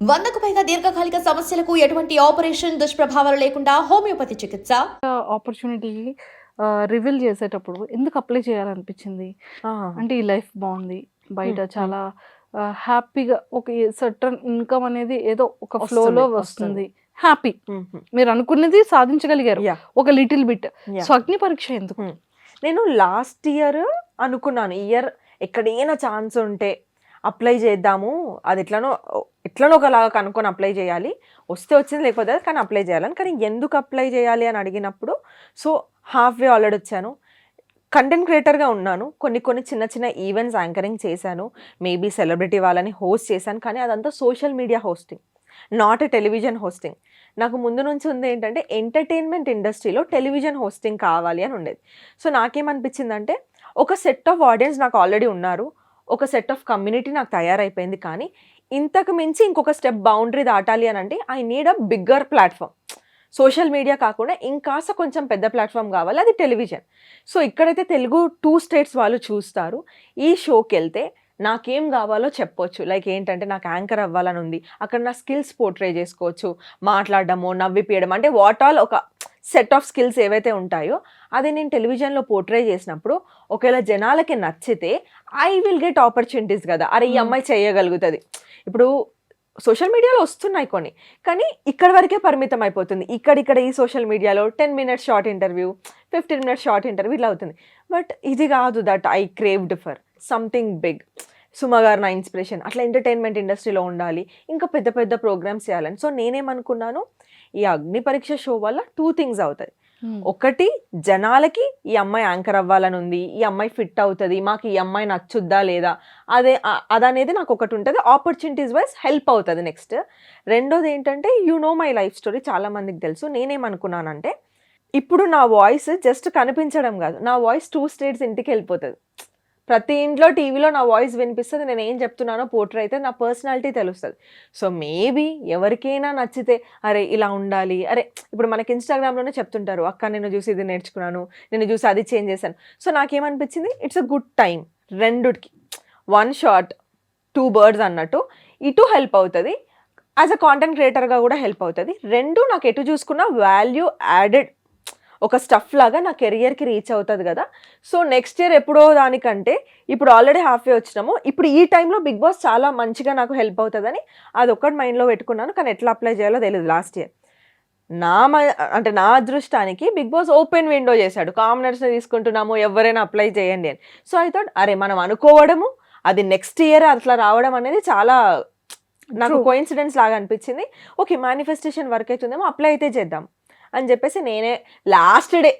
వందకు పైగా దీర్ఘకాలిక సమస్యలకు ఎటువంటి ఆపరేషన్ దుష్ప్రభావాలు లేకుండా హోమియోపతి చికిత్స? ఆపర్చునిటీ రివీల్ చేసేటప్పుడు ఎందుకు అప్లై చేయాలనిపించింది? అంటే ఈ లైఫ్ బాగుంది. బయట చాలా హ్యాపీగా ఒక సర్టన్ ఇన్కమ్ అనేది ఏదో ఒక ఫ్లోలో వస్తుంది, వస్తుంది. హ్యాపీ మీరు అనుకున్నది సాధించగలిగారు. యా ఒక లిటిల్ బిట్ యా సో అగ్ని పరీక్ష ఎందుకు. నేను లాస్ట్ ఇయర్ అనుకున్నాను. ఇయర్ ఎక్కడైనా ఛాన్స్ ఉంటే. అప్లై చేద్దాము. అది ఎట్లనో ఎట్లనో ఒకలాగా కనుక్కొని అప్లై చేయాలి. వస్తే వచ్చింది లేకపోతే కానీ అప్లై చేయాలని. కానీ ఎందుకు అప్లై చేయాలి అని అడిగినప్పుడు సో హాఫ్ వే ఆల్రెడీ వచ్చాను. కంటెంట్ క్రియేటర్గా ఉన్నాను. కొన్ని కొన్ని చిన్న చిన్న ఈవెంట్స్ యాంకరింగ్ చేశాను. మేబీ సెలబ్రిటీ వాళ్ళని హోస్ట్ చేశాను. కానీ అదంతా social media hosting not a television hosting. నాకు ముందు నుంచి ఉంది ఏంటంటే ఎంటర్టైన్మెంట్ ఇండస్ట్రీలో టెలివిజన్ హోస్టింగ్ కావాలి అని ఉండేది. సో నాకేమనిపించిందంటే ఒక సెట్ ఆఫ్ ఆడియన్స్ నాకు ఆల్రెడీ ఉన్నారు. ఒక సెట్ ఆఫ్ కమ్యూనిటీ నాకు తయారైపోయింది. కానీ ఇంతకు మించి ఇంకొక స్టెప్ బౌండరీ దాటాలి అని అంటే I need a bigger platform social media కాకుండా ఇంకాస్త కొంచెం పెద్ద ప్లాట్ఫామ్ కావాలి. అది టెలివిజన్ సో ఇక్కడైతే తెలుగు టూ స్టేట్స్ వాళ్ళు చూస్తారు. ఈ షోకి వెళ్తే నాకేం కావాలో చెప్పొచ్చు. లైక్ ఏంటంటే నాకు యాంకర్ అవ్వాలని ఉంది. అక్కడ నా స్కిల్స్ పోర్ట్రే చేసుకోవచ్చు. మాట్లాడడము నవ్విపియడం అంటే వాట్ ఆల్ ఒక సెట్ ఆఫ్ స్కిల్స్ ఏవైతే ఉంటాయో అది నేను టెలివిజన్లో పోర్ట్రే చేసినప్పుడు ఒకవేళ జనాలకి నచ్చితే ఐ విల్ గెట్ ఆపర్చునిటీస్ కదా. అరే ఈ Hmm. అమ్మాయి చేయగలుగుతుంది. ఇప్పుడు సోషల్ మీడియాలో వస్తున్నాయి కొన్ని కానీ ఇక్కడ వరకే పరిమితం అయిపోతుంది. ఇక్కడిక్కడ ఈ సోషల్ మీడియాలో ten minutes short interview fifteen minutes short interview ఇలా అవుతుంది. బట్ ఇది కాదు that I craved for something big Suma garu నా ఇన్స్పిరేషన్ అట్లా ఎంటర్టైన్మెంట్ ఇండస్ట్రీలో ఉండాలి. ఇంకా పెద్ద పెద్ద ప్రోగ్రామ్స్ చేయాలని. సో నేనేమనుకున్నాను ఈ అగ్ని పరీక్ష షో వల్ల టూ థింగ్స్ అవుతాయి. ఒకటి జనాలకి ఈ అమ్మాయి యాంకర్ అవ్వాలని ఉంది ఈ అమ్మాయి ఫిట్ అవుతుంది మాకు ఈ అమ్మాయి నచ్చుద్దా లేదా అదే అదనేది నాకు ఒకటి ఉంటుంది. ఆపర్చునిటీస్ వైజ్ హెల్ప్ అవుతుంది నెక్స్ట్ రెండోది ఏంటంటే you know my life story చాలా మందికి తెలుసు. నేనేమనుకున్నానంటే ఇప్పుడు నా వాయిస్ జస్ట్ కనిపించడం కాదు. నా వాయిస్ టూ స్టేట్స్ ఇంటికి వెళ్ళిపోతుంది. ప్రతి ఇంట్లో టీవీలో నా వాయిస్ వినిపిస్తుంది నేను ఏం చెప్తున్నానో పోర్ట్రే అయితే నా పర్సనాలిటీ తెలుస్తుంది. సో మేబీ ఎవరికైనా నచ్చితే అరే ఇలా ఉండాలి అరే ఇప్పుడు మనకి ఇన్స్టాగ్రామ్లోనే చెప్తుంటారు అక్క నేను చూసి ఇది నేర్చుకున్నాను నేను చూసి అది చేంజ్ చేశాను. సో నాకేమనిపించింది? ఇట్స్ అ గుడ్ టైం రెండుకి. వన్ షాట్ టూ బర్డ్స్ అన్నట్టు. ఇటు హెల్ప్ అవుతుంది. యాజ్ అ కాంటెంట్ క్రియేటర్గా కూడా హెల్ప్ అవుతుంది. రెండు నాకు ఎటు చూసుకున్న వాల్యూ యాడెడ్ ఒక స్టఫ్ లాగా నా కెరియర్కి రీచ్ అవుతుంది కదా. సో నెక్స్ట్ ఇయర్ ఎప్పుడో దానికంటే ఇప్పుడు ఆల్రెడీ హాఫ్ వే వచ్చినాము. ఇప్పుడు ఈ టైంలో బిగ్ బాస్ చాలా మంచిగా నాకు హెల్ప్ అవుతుందని అది ఒక్కటి మైండ్లో పెట్టుకున్నాను. కానీ ఎట్లా అప్లై చేయాలో తెలియదు లాస్ట్ ఇయర్ నా మ- అంటే నా అదృష్టానికి బిగ్ బాస్ ఓపెన్ విండో చేశాడు. కామనర్స్ని తీసుకుంటున్నాము ఎవరైనా అప్లై చేయండి అని. సో ఐ థాట్ అరే మనం అనుకోవడము అది నెక్స్ట్ ఇయర్ అట్లా రావడం అనేది చాలా నాకు. కోయిన్సిడెన్స్ లాగా అనిపించింది. ఓకే మేనిఫెస్టేషన్ వర్క్ అవుతుందేమో అప్లై అయితే చేద్దాం. అని చెప్పేసి నేనే లాస్ట్ డే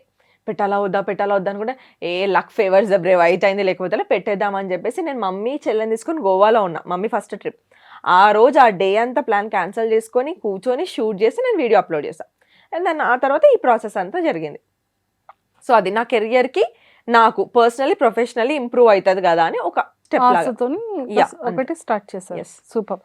పెట్టాలా వద్దా పెట్టాలా వద్దా అనుకుంటే a luck favours the brave అయితే అయింది లేకపోతే పెట్టేద్దామని పెట్టేద్దాం అని చెప్పేసి నేను మమ్మీ చెల్లెని తీసుకొని గోవాలో ఉన్నా మమ్మీ ఫస్ట్ ట్రిప్ ఆ రోజు ఆ డే అంతా ప్లాన్ క్యాన్సిల్ చేసుకొని కూర్చొని షూట్ చేసి నేను వీడియో అప్లోడ్ చేస్తాను అండ్ దాని ఆ తర్వాత ఈ ప్రాసెస్ అంతా జరిగింది. సో అది నా కెరియర్కి నాకు పర్సనలీ ప్రొఫెషనల్లీ ఇంప్రూవ్ అవుతుంది కదా అని ఒక ఒకటి స్టార్ట్ చేశారు. సూపర్.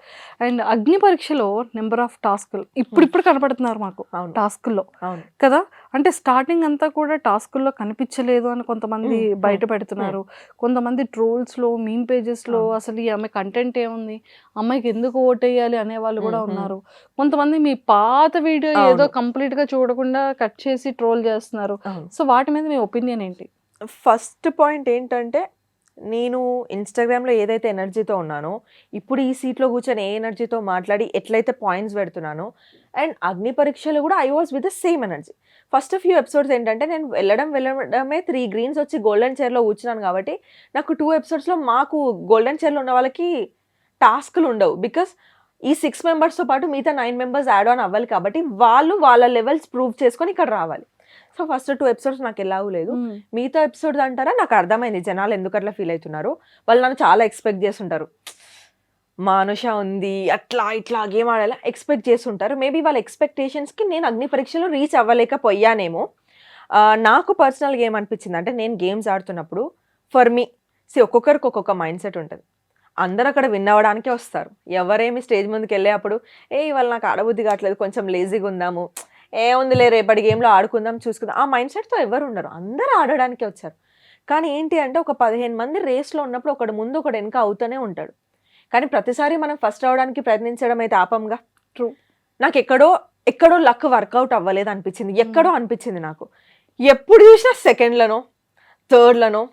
అండ్ అగ్ని పరీక్షలో నెంబర్ ఆఫ్ టాస్క్లు ఇప్పుడు ఇప్పుడు కనపడుతున్నారు మాకు టాస్కుల్లో. అవును. కదా? అంటే స్టార్టింగ్ అంతా కూడా టాస్కుల్లో కనిపించలేదు అని కొంతమంది బయట పెడుతున్నారు కొంతమంది ట్రోల్స్లో మీమ్ పేజెస్లో అవును. అసలు ఈ అమ్మాయి కంటెంట్ ఏముంది? అమ్మాయికి ఎందుకు ఓటేయాలి అనే వాళ్ళు కూడా. ఉన్నారు. కొంతమంది మీ పాత వీడియో ఏదో అవును. కంప్లీట్గా చూడకుండా కట్ చేసి ట్రోల్ చేస్తున్నారు. సో వాటి మీద మీ ఒపీనియన్ ఏంటి? ఫస్ట్ పాయింట్ ఏంటంటే నేను ఇన్స్టాగ్రామ్లో ఏదైతే ఎనర్జీతో ఉన్నానో ఇప్పుడు ఈ సీట్లో కూర్చొని ఏ ఎనర్జీతో మాట్లాడి ఎట్లయితే పాయింట్స్ పెడుతున్నానో అండ్ అగ్ని పరీక్షలు కూడా I was with the same energy first few episodes ఏంటంటే నేను వెళ్ళడం వెళ్ళడమే త్రీ గ్రీన్స్ వచ్చి గోల్డెన్ చైర్లో కూర్చున్నాను కాబట్టి నాకు టూ ఎపిసోడ్స్లో మాకు గోల్డెన్ చైర్లో ఉన్న వాళ్ళకి టాస్క్లు ఉండవు. బికాస్ ఈ సిక్స్ మెంబర్స్తో పాటు మిగతా నైన్ మెంబర్స్ యాడ్ ఆన్ అవ్వాలి కాబట్టి వాళ్ళు వాళ్ళ లెవెల్స్ ప్రూవ్ చేసుకొని ఇక్కడ రావాలి. సో ఫస్ట్ టూ ఎపిసోడ్స్ నాకు ఎలాగూ లేదు. మిగతా ఎపిసోడ్స్ అంటారా? నాకు అర్థమైంది. జనాలు ఎందుకు అట్లా ఫీల్ అవుతున్నారు? వాళ్ళు నన్ను చాలా ఎక్స్పెక్ట్ చేస్తుంటారు. మానుష ఉంది అట్లా ఇట్లా గేమ్ ఆడాలా? ఎక్స్పెక్ట్ చేస్తుంటారు. మేబీ వాళ్ళ ఎక్స్పెక్టేషన్స్కి నేను అగ్ని పరీక్షలో రీచ్ అవ్వలేకపోయానేమో. నాకు పర్సనల్గా ఏమనిపించింది అంటే నేను గేమ్స్ ఆడుతున్నప్పుడు ఫర్ మీ సి ఒక్కొక్కరికి ఒక్కొక్క మైండ్ సెట్ ఉంటుంది. అందరూ అక్కడ విన్ అవ్వడానికే వస్తారు. ఎవరేమి స్టేజ్ ముందుకు వెళ్ళే అప్పుడు ఏ ఇవాళ నాకు ఆడబుద్ధి కావట్లేదు కొంచెం లేజీగా ఉందాము. ఏ ఉందిలే రేపటి గేమ్లో ఆడుకుందాం చూసుకుందాం. ఆ మైండ్ సెట్తో ఎవరు ఉండరు. అందరూ ఆడడానికే వచ్చారు. కానీ ఏంటి అంటే ఒక పదిహేను మంది రేస్లో ఉన్నప్పుడు ఒకడు ముందు ఒకడు వెనక అవుతూనే ఉంటాడు. కానీ ప్రతిసారి మనం ఫస్ట్ అవడానికి ప్రయత్నించడం అయితే ఆపంగా. True. నాకు ఎక్కడో ఎక్కడో లక్ వర్కౌట్ అవ్వలేదు అనిపించింది. ఎక్కడో అనిపించింది నాకు. ఎప్పుడు చూసినా సెకండ్లనో థర్డ్లనో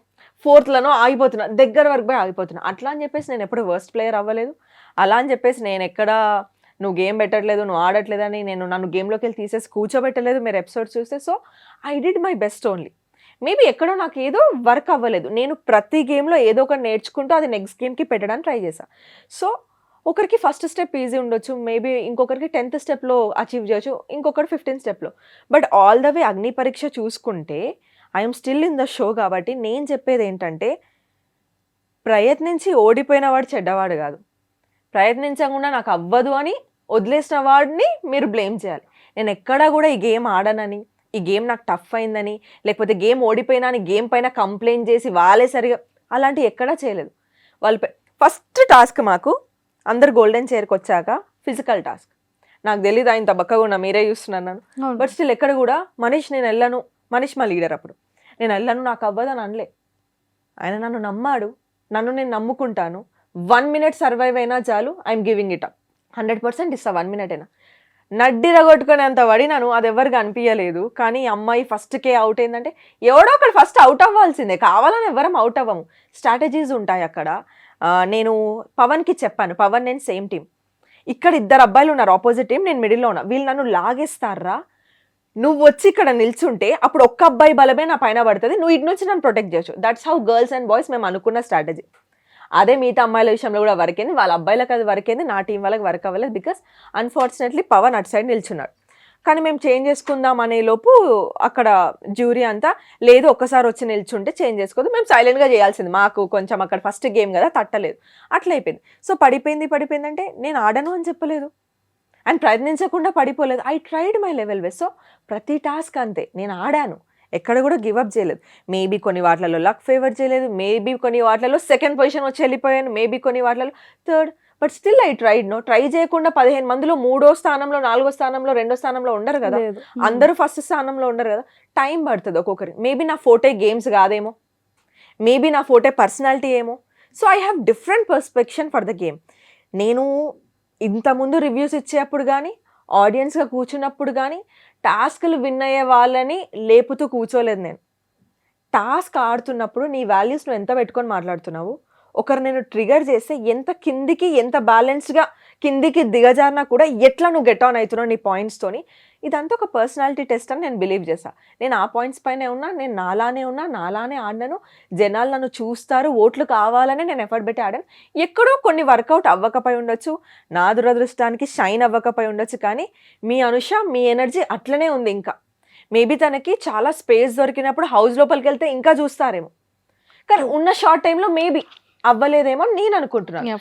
ఫోర్త్లనో ఆగిపోతున్నా. దగ్గర వరకు పోయి ఆగిపోతున్నా. అట్లా అని చెప్పేసి నేను ఎప్పుడు వర్స్ట్ ప్లేయర్ అవ్వలేదు. అలా అని చెప్పేసి నేను ఎక్కడ నువ్వు గేమ్ పెట్టట్లేదు నువ్వు ఆడట్లేదని నేను నన్ను గేమ్లోకి వెళ్ళి తీసేసి కూర్చోబెట్టలేదు మీరు ఎపిసోడ్ చూస్తే. So I did my best only. Maybe ఎక్కడో నాకు ఏదో వర్క్ అవ్వలేదు. నేను ప్రతి గేమ్లో ఏదో ఒకటి నేర్చుకుంటూ అది నెక్స్ట్ గేమ్కి పెట్టడానికి ట్రై చేశాను సో ఒకరికి ఫస్ట్ స్టెప్ ఈజీ ఉండొచ్చు. మేబీ ఇంకొకరికి టెన్త్ స్టెప్లో అచీవ్ చేయొచ్చు. ఇంకొకటి ఫిఫ్టీన్త్ స్టెప్లో. బట్ ఆల్ ద వే అగ్ని పరీక్ష చూసుకుంటే I'm still in the show కాబట్టి నేను చెప్పేది ఏంటంటే ప్రయత్నించి ఓడిపోయిన వాడు చెడ్డవాడు కాదు. ప్రయత్నించకుండా నాకు అవ్వదు అని వదిలేసిన వాడిని మీరు బ్లేమ్ చేయాలి. నేను ఎక్కడా కూడా ఈ గేమ్ ఆడనని ఈ గేమ్ నాకు టఫ్ అయిందని లేకపోతే గేమ్ ఓడిపోయినా అని గేమ్ పైన కంప్లైంట్ చేసి వాళ్ళే సరిగా అలాంటివి ఎక్కడా చేయలేదు. వాళ్ళు ఫస్ట్ టాస్క్ మాకు అందరు గోల్డెన్ చైర్కి వచ్చాక ఫిజికల్ టాస్క్ నాకు తెలియదు ఆయన తబక్కగా ఉన్నా మీరే చూస్తున్నాను. బట్ స్టిల్ ఎక్కడ కూడా మనీష్ నేను వెళ్ళను. మనీష్ మా లీడర్ అప్పుడు. నేను వెళ్ళను నాకు అవ్వదు అని అనలే. ఆయన నన్ను నమ్మాడు. నన్ను నేను నమ్ముకుంటాను. వన్ మినిట్ సర్వైవ్ అయినా చాలు I'm giving it up hundred percent ఇస్తా వన్ మినిట్ అయినా నడ్డిరగొట్టుకునేంత పడినాను అది ఎవరికి అనిపించలేదు కానీ అమ్మాయి ఫస్ట్కే అవుట్ అయిందంటే ఎవడో ఒకడు ఫస్ట్ అవుట్ అవ్వాల్సిందే. కావాలని ఎవరం అవుట్ అవ్వము. స్ట్రాటజీస్ ఉంటాయి అక్కడ. నేను పవన్కి చెప్పాను. పవన్ నేను సేమ్ టీం ఇక్కడ ఇద్దరు అబ్బాయిలు ఉన్నారు. ఆపోజిట్ టీం నేను మిడిల్లో ఉన్నా. వీళ్ళు నన్ను లాగేస్తారా? నువ్వు వచ్చి ఇక్కడ నిల్చుంటే అప్పుడు ఒక్క అబ్బాయి బలమే నా పైన పడుతుంది. నువ్వు ఇటు నుంచి నన్ను ప్రొటెక్ట్ చేయొచ్చు. That's how girls and boys మేము అనుకున్న స్ట్రాటజీ అదే మిగతా అమ్మాయిల విషయంలో కూడా వర్క్ అయింది. వాళ్ళ అబ్బాయిలకు అది వర్క్ అయింది. నా టీం వాళ్ళకి వర్క్ అవ్వలేదు బికాస్ అన్ఫార్చునేట్లీ పవన్ అటు సైడ్ నిల్చున్నాడు. కానీ మేము చేంజ్ చేసుకుందాం అనే లోపు అక్కడ జ్యూరీ అంతా లేదు ఒక్కసారి వచ్చి నిల్చుంటే చేంజ్ చేసుకోదు మేము సైలెంట్గా చేయాల్సింది. మాకు కొంచెం అక్కడ ఫస్ట్ గేమ్ కదా తట్టలేదు. అట్లా అయిపోయింది. సో పడిపోయింది పడిపోయింది అంటే నేను ఆడను అని చెప్పలేదు. అండ్ ప్రయత్నించకుండా పడిపోలేదు. I tried my level best so ప్రతి టాస్క్ అంతే. నేను ఆడాను. ఎక్కడ కూడా గివ్ అప్ చేయలేదు. మేబీ కొన్ని వాటిలలో లక్ ఫేవర్ చేయలేదు. మేబీ కొన్ని వాటిలలో సెకండ్ పొజిషన్ వచ్చి వెళ్ళిపోయాను. మేబీ కొన్ని వాటిలలో third but still I tried no try చేయకుండా పదిహేను మందిలో మూడో స్థానంలో నాలుగో స్థానంలో రెండో స్థానంలో ఉండరు కదా. అందరూ ఫస్ట్ స్థానంలో ఉండరు కదా? టైం పడుతుంది ఒక్కొక్కరి మేబీ నా ఫోటే గేమ్స్ కాదేమో? మేబీ నా ఫోటే పర్సనాలిటీ ఏమో? So I have different perspective for the game నేను ఇంతకుముందు రివ్యూస్ ఇచ్చేటప్పుడు కానీ ఆడియన్స్గా కూర్చున్నప్పుడు కానీ టాస్క్లు విన్ అయ్యే వాళ్ళని లేపుతూ కూర్చోలేదు నేను. టాస్క్ ఆడుతున్నప్పుడు నీ వాల్యూస్ నువ్వు ఎంత పెట్టుకొని మాట్లాడుతున్నావు? ఒకరు నేను ట్రిగర్ చేస్తే ఎంత కిందికి ఎంత బ్యాలెన్స్డ్గా కిందికి దిగజారినా కూడా ఎట్లా నువ్వు గెట్ ఆన్ అవుతున్నావు నీ పాయింట్స్తోని ఇదంతా ఒక పర్సనాలిటీ టెస్ట్ అని నేను బిలీవ్ చేశా. నేను ఆ పాయింట్స్ పైనే ఉన్నా నేను నాలానే ఉన్నా నాలానే ఆడినాను జనాలు నన్ను చూస్తారు ఓట్లు కావాలని నేను ఎఫర్ట్ పెట్టి ఆడాను. ఎక్కడో కొన్ని వర్కౌట్ అవ్వకపోయి ఉండొచ్చు నా దురదృష్టానికి షైన్ అవ్వకపోయి ఉండొచ్చు కానీ మీ అనుష మీ ఎనర్జీ అట్లనే ఉంది ఇంకా. మేబీ తనకి చాలా స్పేస్ దొరికినప్పుడు హౌస్ లోపలికి వెళ్తే ఇంకా చూస్తారేమో. కానీ ఉన్న షార్ట్ టైంలో మేబీ అవ్వలేదేమో నేను అనుకుంటున్నాను Yeah,